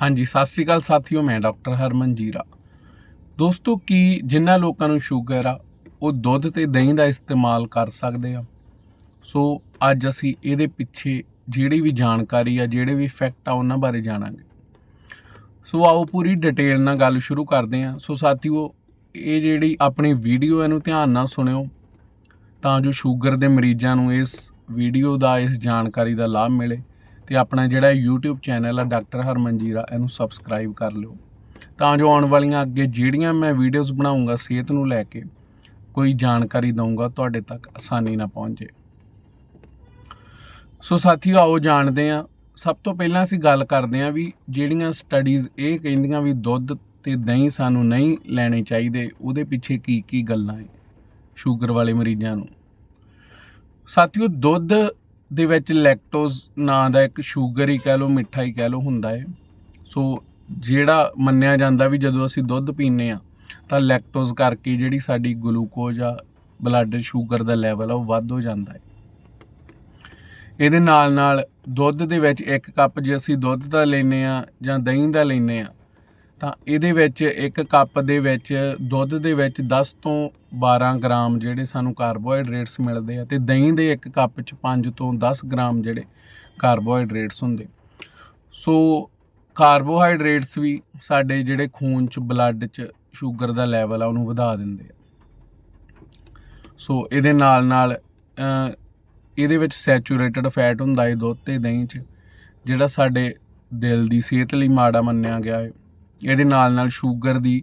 ਹਾਂਜੀ, ਸਤਿ ਸ਼੍ਰੀ ਅਕਾਲ ਸਾਥੀਓ, ਮੈਂ ਡਾਕਟਰ ਹਰਮਨ ਜੀਰਾ। ਦੋਸਤੋ, ਕੀ ਜਿਨ੍ਹਾਂ ਲੋਕਾਂ ਨੂੰ ਸ਼ੂਗਰ ਆ, ਉਹ ਦੁੱਧ ਤੇ ਦਹੀਂ ਦਾ ਇਸਤੇਮਾਲ ਕਰ ਸਕਦੇ ਆ? ਸੋ, ਅੱਜ ਅਸੀਂ ਇਹਦੇ ਪਿੱਛੇ ਜਿਹੜੀ ਵੀ ਜਾਣਕਾਰੀ ਆ, ਜਿਹੜੇ ਵੀ ਫੈਕਟ ਆ, ਉਹਨਾਂ ਬਾਰੇ ਜਾਣਾਂਗੇ। ਸੋ, ਆਓ ਪੂਰੀ ਡਿਟੇਲ ਨਾਲ ਗੱਲ ਸ਼ੁਰੂ ਕਰਦੇ ਹਾਂ। ਸੋ, ਸਾਥੀਓ, ਇਹ ਜਿਹੜੀ ਆਪਣੀ ਵੀਡੀਓ ਇਹਨੂੰ ਧਿਆਨ ਨਾਲ ਸੁਣਿਓ। ਤਾਂ ਜੋ ਸ਼ੂਗਰ ਦੇ ਮਰੀਜ਼ਾਂ ਨੂੰ ਇਸ ਵੀਡੀਓ ਦਾ, ਇਸ ਜਾਣਕਾਰੀ ਦਾ ਲਾਭ ਮਿਲੇ। ਤੇ ਆਪਣਾ ਜਿਹੜਾ YouTube ਚੈਨਲ ਆ, ਡਾਕਟਰ ਹਰਮਨ ਜੀਰਾ, ਇਹਨੂੰ ਸਬਸਕ੍ਰਾਈਬ ਕਰ ਲਿਓ। ਤਾਂ ਜੋ ਆਉਣ ਵਾਲੀਆਂ ਅੱਗੇ ਜਿਹੜੀਆਂ ਮੈਂ ਵੀਡੀਓਜ਼ ਬਣਾਉਂਗਾ, ਸਿਹਤ ਨੂੰ ਲੈ ਕੇ, ਕੋਈ ਜਾਣਕਾਰੀ ਦਊਂਗਾ, ਤੁਹਾਡੇ ਤੱਕ ਆਸਾਨੀ ਨਾਲ ਪਹੁੰਚੇ। ਸੋ ਸਾਥੀਓ, ਆਓ ਜਾਣਦੇ ਹਾਂ। ਸਭ ਤੋਂ ਪਹਿਲਾਂ ਅਸੀਂ ਗੱਲ ਕਰਦੇ ਹਾਂ ਵੀ ਜਿਹੜੀਆਂ ਸਟੱਡੀਜ਼ ਇਹ ਕਹਿੰਦੀਆਂ ਵੀ ਦੁੱਧ ਤੇ ਦਹੀਂ ਸਾਨੂੰ ਨਹੀਂ ਲੈਣੇ ਚਾਹੀਦੇ, ਉਹਦੇ ਪਿੱਛੇ ਕੀ ਕੀ ਗੱਲਾਂ ਹੈ, ਸ਼ੂਗਰ ਵਾਲੇ ਮਰੀਜ਼ਾਂ ਨੂੰ। ਸਾਥੀਓ, ਦੁੱਧ ਦੇ ਵਿੱਚ ਲੈਕਟੋਜ਼ ਨਾਂ ਦਾ ਇੱਕ ਸ਼ੂਗਰ ਹੀ ਕਹਿ ਲਓ, ਮਿੱਠਾ ਹੀ ਕਹਿ ਲਓ ਹੁੰਦਾ ਹੈ। ਸੋ ਜਿਹੜਾ ਮੰਨਿਆ ਜਾਂਦਾ ਵੀ ਜਦੋਂ ਅਸੀਂ ਦੁੱਧ ਪੀਂਦੇ ਆ ਤਾਂ ਲੈਕਟੋਜ਼ ਕਰਕੇ ਜਿਹੜੀ ਸਾਡੀ ਗਲੂਕੋਜ਼ ਆ ਬਲੱਡ ਸ਼ੂਗਰ ਦਾ ਲੈਵਲ ਆ ਉਹ ਵੱਧ ਹੋ ਜਾਂਦਾ ਹੈ। ਇਹਦੇ ਨਾਲ ਨਾਲ ਦੁੱਧ ਦੇ ਵਿੱਚ ਇੱਕ ਕੱਪ ਜੇ ਅਸੀਂ ਦੁੱਧ ਦਾ ਲੈਨੇ ਆ ਜਾਂ ਦਹੀਂ ਦਾ ਲੈਨੇ ਆ ਤਾਂ ਇਹਦੇ ਵਿੱਚ ਇੱਕ ਕੱਪ ਦੇ ਵਿੱਚ, ਦੁੱਧ ਦੇ ਵਿੱਚ 10 ਤੋਂ 12 ਗ੍ਰਾਮ ਜਿਹੜੇ ਸਾਨੂੰ ਕਾਰਬੋਹਾਈਡਰੇਟਸ ਮਿਲਦੇ ਆ ਤੇ ਦਹੀਂ ਦੇ ਇੱਕ ਕੱਪ ਚ 5 ਤੋਂ 10 ਗ੍ਰਾਮ ਜਿਹੜੇ ਕਾਰਬੋਹਾਈਡਰੇਟਸ ਹੁੰਦੇ। ਸੋ ਕਾਰਬੋਹਾਈਡਰੇਟਸ ਵੀ ਸਾਡੇ ਜਿਹੜੇ ਖੂਨ ਚ ਬਲੱਡ ਚ ਸ਼ੂਗਰ ਦਾ ਲੈਵਲ ਆ, ਉਹਨੂੰ ਵਧਾ ਦਿੰਦੇ ਆ। ਸੋ ਇਹਦੇ ਨਾਲ ਨਾਲ ਇਹਦੇ ਵਿੱਚ ਸੈਚੂਰੇਟਡ ਫੈਟ ਹੁੰਦਾ ਹੈ ਦੁੱਧ ਤੇ ਦਹੀਂ ਚ, ਜਿਹੜਾ ਸਾਡੇ ਦਿਲ ਦੀ ਸਿਹਤ ਲਈ ਮਾੜਾ ਮੰਨਿਆ ਗਿਆ ਹੈ ਇਹਦੇ ਨਾਲ ਨਾਲ ਸ਼ੂਗਰ ਦੀ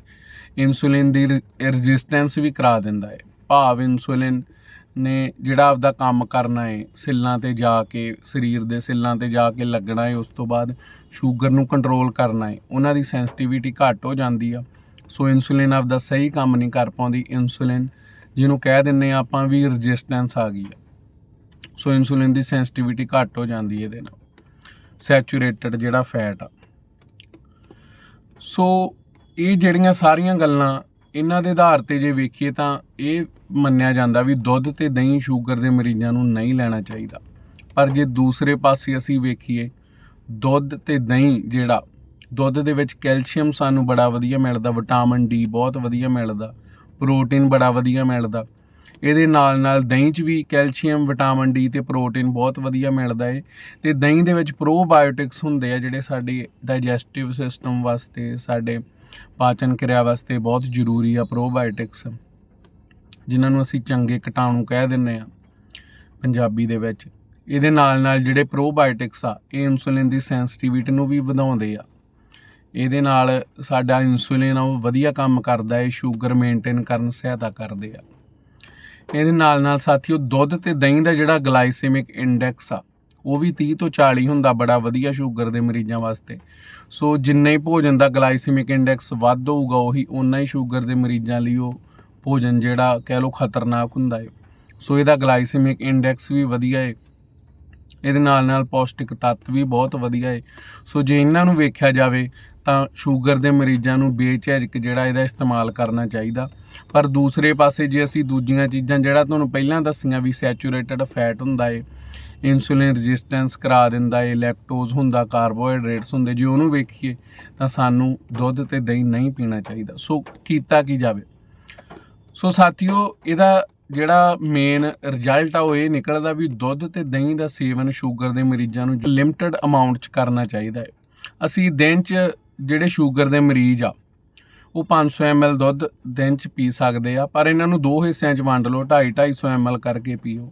ਇਨਸੂਲਿਨ ਦੀ ਰੈਜ਼ਿਸਟੈਂਸ ਵੀ ਕਰਾ ਦਿੰਦਾ ਹੈ। ਭਾਵ ਇਨਸੂਲਿਨ ਨੇ ਜਿਹੜਾ ਆਪਦਾ ਕੰਮ ਕਰਨਾ ਹੈ, ਸੈੱਲਾਂ ਤੇ ਜਾ ਕੇ, ਸਰੀਰ ਦੇ ਸੈੱਲਾਂ ਤੇ ਜਾ ਕੇ ਲੱਗਣਾ ਹੈ, ਉਸ ਤੋਂ ਬਾਅਦ ਸ਼ੂਗਰ ਨੂੰ ਕੰਟਰੋਲ ਕਰਨਾ ਹੈ। ਉਹਨਾਂ ਦੀ ਸੈਂਸਿਟੀਵਿਟੀ ਘੱਟ ਹੋ ਜਾਂਦੀ ਆ। ਸੋ ਇਨਸੂਲਿਨ ਆਪਦਾ ਸਹੀ ਕੰਮ ਨਹੀਂ ਕਰ ਪਾਉਂਦੀ। ਇਨਸੂਲਿਨ ਜਿਹਨੂੰ ਕਹਿ ਦਿੰਨੇ ਆ ਆਪਾਂ ਵੀ ਰੈਜ਼ਿਸਟੈਂਸ ਆ ਗਈ ਆ। ਸੋ ਇਨਸੂਲਿਨ ਦੀ ਸੈਂਸਿਟੀਵਿਟੀ ਘੱਟ ਹੋ ਜਾਂਦੀ ਹੈ ਇਹਦੇ ਨਾਲ। ਸੈਚੂਰੇਟਡ ਜਿਹੜਾ ਫੈਟ ਆ। ਸੋ ਇਹ ਜਿਹੜੀਆਂ ਸਾਰੀਆਂ ਗੱਲਾਂ ਇਹਨਾਂ ਦੇ ਆਧਾਰ ਤੇ ਜੇ ਵੇਖੀਏ ਤਾਂ ਇਹ ਮੰਨਿਆ ਜਾਂਦਾ ਵੀ ਦੁੱਧ ਤੇ ਦਹੀਂ ਸ਼ੂਗਰ ਦੇ ਮਰੀਜ਼ਾਂ ਨੂੰ ਨਹੀਂ ਲੈਣਾ ਚਾਹੀਦਾ। ਪਰ ਜੇ ਦੂਸਰੇ ਪਾਸੇ ਅਸੀਂ ਵੇਖੀਏ, ਦੁੱਧ ਤੇ ਦਹੀਂ ਜਿਹੜਾ, ਦੁੱਧ ਦੇ ਵਿੱਚ ਕੈਲਸ਼ੀਅਮ ਸਾਨੂੰ ਬੜਾ ਵਧੀਆ ਮਿਲਦਾ, ਵਿਟਾਮਿਨ ਡੀ ਬਹੁਤ ਵਧੀਆ ਮਿਲਦਾ, ਪ੍ਰੋਟੀਨ ਬੜਾ ਵਧੀਆ ਮਿਲਦਾ ਇਹਦੇ ਨਾਲ ਨਾਲ ਦਹੀਂ 'ਚ ਵੀ ਕੈਲਸ਼ੀਅਮ, ਵਿਟਾਮਿਨ ਡੀ ਤੇ ਪ੍ਰੋਟੀਨ ਬਹੁਤ ਵਧੀਆ ਮਿਲਦਾ ਏ। ਤੇ ਦਹੀਂ ਦੇ ਵਿੱਚ ਪ੍ਰੋਬਾਇਓਟਿਕਸ ਹੁੰਦੇ ਆ ਜਿਹੜੇ ਸਾਡੇ ਡਾਈਜੈਸਟਿਵ ਸਿਸਟਮ ਵਾਸਤੇ, ਸਾਡੇ ਪਾਚਨ ਕਿਰਿਆ ਵਾਸਤੇ ਬਹੁਤ ਜ਼ਰੂਰੀ ਆ ਪ੍ਰੋਬਾਇਓਟਿਕਸ ਜਿਨ੍ਹਾਂ ਨੂੰ ਅਸੀਂ ਚੰਗੇ ਕੀਟਾਣੂ ਕਹਿ ਦਿੰਨੇ ਆ ਪੰਜਾਬੀ ਦੇ ਵਿੱਚ। ਇਹਦੇ ਨਾਲ ਨਾਲ ਜਿਹੜੇ ਪ੍ਰੋਬਾਇਓਟਿਕਸ ਆ, ਇਹ ਇਨਸੂਲਿਨ ਦੀ ਸੈਂਸਿਟੀਵਿਟੀ ਨੂੰ ਵੀ ਵਧਾਉਂਦੇ ਆ। ਇਹਦੇ ਨਾਲ ਸਾਡਾ ਇਨਸੂਲਿਨ ਆ, ਉਹ ਵਧੀਆ ਕੰਮ ਕਰਦਾ ਹੈ ਸ਼ੂਗਰ ਮੇਨਟੇਨ ਕਰਨ, ਸਹਾਇਤਾ ਕਰਦੇ ਆ। ਇਹਦੇ ਨਾਲ ਨਾਲ ਸਾਥੀਓ, ਦੁੱਧ ਤੇ ਦਹੀਂ ਦਾ ਜਿਹੜਾ ਗਲਾਈਸੈਮਿਕ ਇੰਡੈਕਸ ਆ, ਉਹ ਵੀ 30 ਤੋਂ 40 ਹੁੰਦਾ, ਬੜਾ ਵਧੀਆ ਸ਼ੂਗਰ ਦੇ ਮਰੀਜ਼ਾਂ ਵਾਸਤੇ। ਸੋ ਜਿੰਨਾ ਹੀ ਭੋਜਨ ਦਾ ਗਲਾਈਸੈਮਿਕ ਇੰਡੈਕਸ ਵੱਧ ਹੋਊਗਾ, ਉਹੀ ਉਨਾ ਹੀ ਸ਼ੂਗਰ ਦੇ ਮਰੀਜ਼ਾਂ ਲਈ ਉਹ ਭੋਜਨ ਜਿਹੜਾ ਕਹਿ ਲਓ ਖਤਰਨਾਕ ਹੁੰਦਾ ਹੈ ਸੋ ਇਹਦਾ ਗਲਾਈਸੈਮਿਕ ਇੰਡੈਕਸ ਵੀ ਵਧੀਆ ਹੈ ਇਹਦੇ ਨਾਲ ਨਾਲ ਪੌਸ਼ਟਿਕ ਤੱਤ ਵੀ ਬਹੁਤ ਵਧੀਆ ਹੈ ਸੋ ਜੇ ਇਹਨਾਂ ਨੂੰ ਵੇਖਿਆ ਜਾਵੇ ਤਾਂ ਸ਼ੂਗਰ ਦੇ ਮਰੀਜ਼ਾਂ ਨੂੰ ਬੇਝਿਜਕ ਜਿਹੜਾ ਇਹਦਾ ਇਸਤੇਮਾਲ ਕਰਨਾ ਚਾਹੀਦਾ। ਪਰ ਦੂਸਰੇ ਪਾਸੇ ਜੇ ਅਸੀਂ ਦੂਜੀਆਂ ਚੀਜ਼ਾਂ ਜਿਹੜਾ ਤੁਹਾਨੂੰ ਪਹਿਲਾਂ ਦੱਸੀਆਂ ਵੀ ਸੈਚੂਰੇਟਡ ਫੈਟ ਹੁੰਦਾ ਏ, ਇਨਸੂਲਿਨ ਰੈਜ਼ਿਸਟੈਂਸ ਕਰਾ ਦਿੰਦਾ ਏ, ਲੈਕਟੋਜ਼ ਹੁੰਦਾ, ਕਾਰਬੋਹਾਈਡਰੇਟਸ ਹੁੰਦੇ, ਜੇ ਉਹਨੂੰ ਵੇਖੀਏ ਤਾਂ ਸਾਨੂੰ ਦੁੱਧ ਤੇ ਦਹੀਂ ਨਹੀਂ ਪੀਣਾ ਚਾਹੀਦਾ। ਸੋ ਕੀਤਾ ਕੀ ਜਾਵੇ? ਸੋ ਸਾਥੀਓ, ਇਹਦਾ ਜਿਹੜਾ ਮੇਨ ਰਿਜ਼ਲਟ ਆ ਉਹ ਇਹ ਨਿਕਲਦਾ ਵੀ ਦੁੱਧ ਤੇ ਦਹੀਂ ਦਾ ਸੇਵਨ ਸ਼ੂਗਰ ਦੇ ਮਰੀਜ਼ਾਂ ਨੂੰ ਲਿਮਟਿਡ ਅਮਾਉਂਟ 'ਚ ਕਰਨਾ ਚਾਹੀਦਾ ਹੈ। ਅਸੀਂ ਦਿਨ 'ਚ ਜਿਹੜੇ ਸ਼ੂਗਰ ਦੇ ਮਰੀਜ਼ ਆ, ਉਹ 500 ml ਦੁੱਧ ਦਿਨ 'ਚ ਪੀ ਸਕਦੇ ਆ, ਪਰ ਇਹਨਾਂ ਨੂੰ ਦੋ ਹਿੱਸਿਆਂ 'ਚ ਵੰਡ ਲਓ 2.5 250 ml ਕਰਕੇ ਪੀਓ।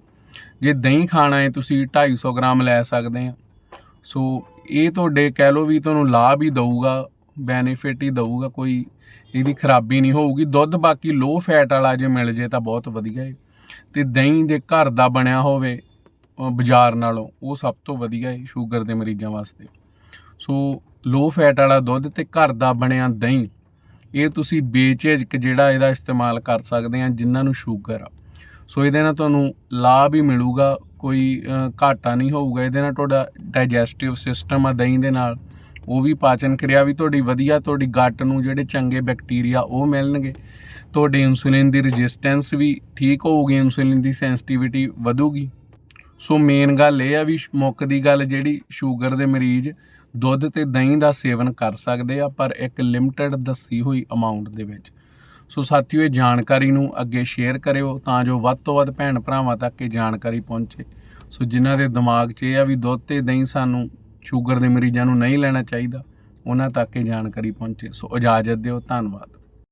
ਜੇ ਦਹੀਂ ਖਾਣਾ ਹੈ, ਤੁਸੀਂ 250 ਗ੍ਰਾਮ ਲੈ ਸਕਦੇ ਆ। ਸੋ ਇਹ ਤੁਹਾਡੇ ਕਹਿ ਲਓ ਵੀ ਤੁਹਾਨੂੰ ਲਾਭ ਹੀ ਦਊਗਾ ਬੈਨੀਫਿਟ ਹੀ ਦਊਗਾ, ਕੋਈ ਇਹਦੀ ਖਰਾਬੀ ਨਹੀਂ ਹੋਊਗੀ, ਦੁੱਧ ਬਾਕੀ ਲੋ ਫੈਟ ਵਾਲਾ ਜੇ ਮਿਲ ਜੇ ਤਾਂ ਬਹੁਤ ਵਧੀਆ ਹੈ ਤੇ ਦਹੀਂ ਦੇ ਘਰ ਦਾ ਬਣਿਆ ਹੋਵੇ ਬਾਜ਼ਾਰ ਨਾਲੋਂ, ਉਹ ਸਭ ਤੋਂ ਵਧੀਆ ਹੈ ਸ਼ੂਗਰ ਦੇ ਮਰੀਜ਼ਾਂ ਵਾਸਤੇ। ਸੋ ਲੋ ਫੈਟ ਵਾਲਾ ਦੁੱਧ ਤੇ ਘਰ ਦਾ ਬਣਿਆ ਦਹੀਂ, ਇਹ ਤੁਸੀਂ ਬੇਝਿਜਕ ਜਿਹੜਾ ਇਹਦਾ ਇਸਤੇਮਾਲ ਕਰ ਸਕਦੇ ਆ, ਜਿਨ੍ਹਾਂ ਨੂੰ ਸ਼ੂਗਰ ਆ। ਸੋ ਇਹਦੇ ਨਾਲ ਤੁਹਾਨੂੰ ਲਾਭ ਹੀ ਮਿਲੂਗਾ, ਕੋਈ ਘਾਟਾ ਨਹੀਂ ਹੋਊਗਾ। ਇਹਦੇ ਨਾਲ ਤੁਹਾਡਾ ਡਾਈਜੈਸਟਿਵ ਸਿਸਟਮ ਆ ਦਹੀਂ ਦੇ ਨਾਲ। ਉਹ ਵੀ ਪਾਚਨ ਕਿਰਿਆ ਵੀ ਤੁਹਾਡੀ ਵਧੀਆ, ਤੁਹਾਡੀ ਗੱਟ ਨੂੰ ਜਿਹੜੇ ਚੰਗੇ ਬੈਕਟੀਰੀਆ ਉਹ ਮਿਲਣਗੇ। ਤੁਹਾਡੇ ਇਨਸੂਲਿਨ ਦੀ ਰੈਜ਼ਿਸਟੈਂਸ ਵੀ ਠੀਕ ਹੋਊਗੀ ਇਨਸੂਲਿਨ ਦੀ ਸੈਂਸਿਟੀਵਿਟੀ ਵਧੂਗੀ। ਸੋ ਮੇਨ ਗੱਲ ਇਹ ਆ ਵੀ ਮੁੱਖ ਦੀ ਗੱਲ ਜਿਹੜੀ ਸ਼ੂਗਰ ਦੇ ਮਰੀਜ਼ ਦੁੱਧ ਤੇ ਦਹੀਂ ਦਾ ਸੇਵਨ ਕਰ ਸਕਦੇ ਆ, ਪਰ ਇੱਕ ਲਿਮਟਿਡ ਦੱਸੀ ਹੋਈ ਅਮਾਉਂਟ ਦੇ ਵਿੱਚ। ਸੋ ਸਾਥੀਓ, ਇਹ ਜਾਣਕਾਰੀ ਨੂੰ ਅੱਗੇ ਸ਼ੇਅਰ ਕਰਿਓ ਤਾਂ ਜੋ ਵੱਧ ਤੋਂ ਵੱਧ ਭੈਣ ਭਰਾਵਾਂ ਤੱਕ ਇਹ ਜਾਣਕਾਰੀ ਪਹੁੰਚੇ। ਸੋ ਜਿਨ੍ਹਾਂ ਦੇ ਦਿਮਾਗ 'ਚ ਇਹ ਆ ਵੀ ਦੁੱਧ ਤੇ ਦਹੀਂ ਸਾਨੂੰ ਸ਼ੂਗਰ ਦੇ ਮਰੀਜ਼ਾਂ ਨੂੰ ਨਹੀਂ ਲੈਣਾ ਚਾਹੀਦਾ, ਉਹਨਾਂ ਤੱਕ ਇਹ ਜਾਣਕਾਰੀ ਪਹੁੰਚੇ। ਸੋ ਇਜਾਜ਼ਤ ਦਿਓ, ਧੰਨਵਾਦ।